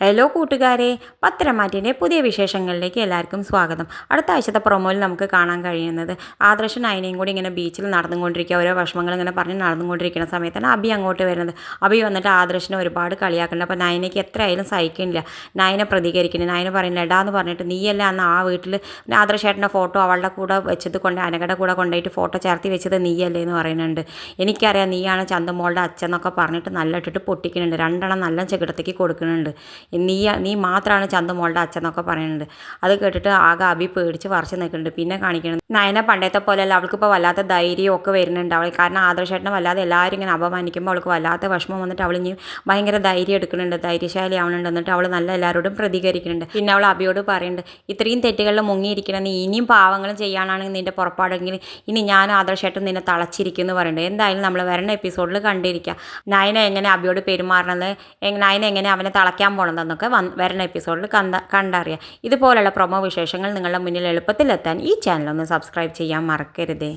Hello കൂട്ടുകാരെ. പത്രമാറ്റിന്റെ പുതിയ വിശേഷങ്ങളിലേക്ക് എല്ലാവർക്കും സ്വാഗതം. അടുത്ത ആഴ്ചത്തെ പ്രൊമോയിൽ നമുക്ക് കാണാൻ കഴിയുന്നത് ആദർശൻ നയനയും കൂടി ഇങ്ങനെ ബീച്ചിൽ നടന്നുകൊണ്ടിരിക്കുക. ഓരോ വിഷമങ്ങൾ ഇങ്ങനെ പറഞ്ഞ് നടന്നുകൊണ്ടിരിക്കുന്ന സമയത്താണ് അബി അങ്ങോട്ട് വരുന്നത്. അബി വന്നിട്ട് ആദർശനെ ഒരുപാട് കളിയാക്കുന്നുണ്ട്. അപ്പോൾ നയനയ്ക്ക് എത്രയായാലും സഹിക്കുന്നില്ല. നയനെ പ്രതികരിക്കുന്നു നയന പറയുന്നത് എടാന്ന് പറഞ്ഞിട്ട് നീയല്ല അന്ന് ആ വീട്ടിൽ ആദർശേട്ടന്റെ ഫോട്ടോ അവളുടെ കൂടെ വെച്ചത് കൊണ്ട് അനകയുടെ കൂടെ കൊണ്ടുപോയിട്ട് ഫോട്ടോ ചേർത്തി വെച്ചത് നീയല്ലേ എന്ന് പറയുന്നുണ്ട്. എനിക്കറിയാം നീയാണ് ചന്തമോളുടെ അച്ഛൻ എന്നൊക്കെ പറഞ്ഞിട്ട് നല്ല ഇട്ടിട്ട് പൊട്ടിക്കുന്നുണ്ട്. രണ്ടെണ്ണം നല്ല ചെകിടത്തേക്ക് കൊടുക്കുന്നുണ്ട്. നീ നീ മാത്രമാണ് ചന്തുമോളുടെ അച്ഛൻ എന്നൊക്കെ പറയുന്നുണ്ട് അത് കേട്ടിട്ട് ആകെ അബി പേടിച്ച് വറച്ച് നിൽക്കുന്നുണ്ട്. പിന്നെ കാണിക്കണം നയന പണ്ടത്തെ പോലെയല്ല. അവൾക്കിപ്പോൾ വല്ലാത്ത ധൈര്യം ഒക്കെ വരുന്നുണ്ട്. അവൾ കാരണം ആദർശേട്ടനെ വല്ലാതെ എല്ലാവരും ഇങ്ങനെ അപമാനിക്കുമ്പോൾ അവൾക്ക് വല്ലാത്ത വിഷമം വന്നിട്ട് അവൾ ഇനി ഭയങ്കര ധൈര്യം എടുക്കുന്നുണ്ട്. ധൈര്യശാലി ആവുന്നുണ്ട് എന്നിട്ട് അവൾ നല്ല എല്ലാവരോടും പ്രതികരിക്കുന്നുണ്ട്. പിന്നെ അവൾ അബിയോട് പറയുന്നുണ്ട് ഇത്രയും തെറ്റുകളിൽ മുങ്ങിയിരിക്കണം നീ ഇനിയും പാവങ്ങളും ചെയ്യാനാണെങ്കിൽ നിന്റെ പുറപ്പാടെങ്കിൽ ഇനി ഞാൻ ആദർശേട്ടൻ നിന്നെ തളച്ചിരിക്കും എന്ന് പറയുന്നുണ്ട്. എന്തായാലും നമ്മൾ വരുന്ന എപ്പിസോഡിൽ കണ്ടിരിക്കുക നയന എങ്ങനെ അബിയോട് പെരുമാറണത്? നയന എങ്ങനെ അവനെ തളയ്ക്കാൻ പോകണമെന്നൊക്കെ വന്ന് വരുന്ന എപ്പിസോഡിൽ കണ്ട കണ്ടറിയാം. ഇതുപോലുള്ള പ്രൊമോ വിശേഷങ്ങൾ നിങ്ങളുടെ മുന്നിൽ എളുപ്പത്തിലെത്താൻ ഈ ചാനൽ ഒന്ന് സബ്സ്ക്രൈബ് ചെയ്യാൻ മറക്കരുതേ.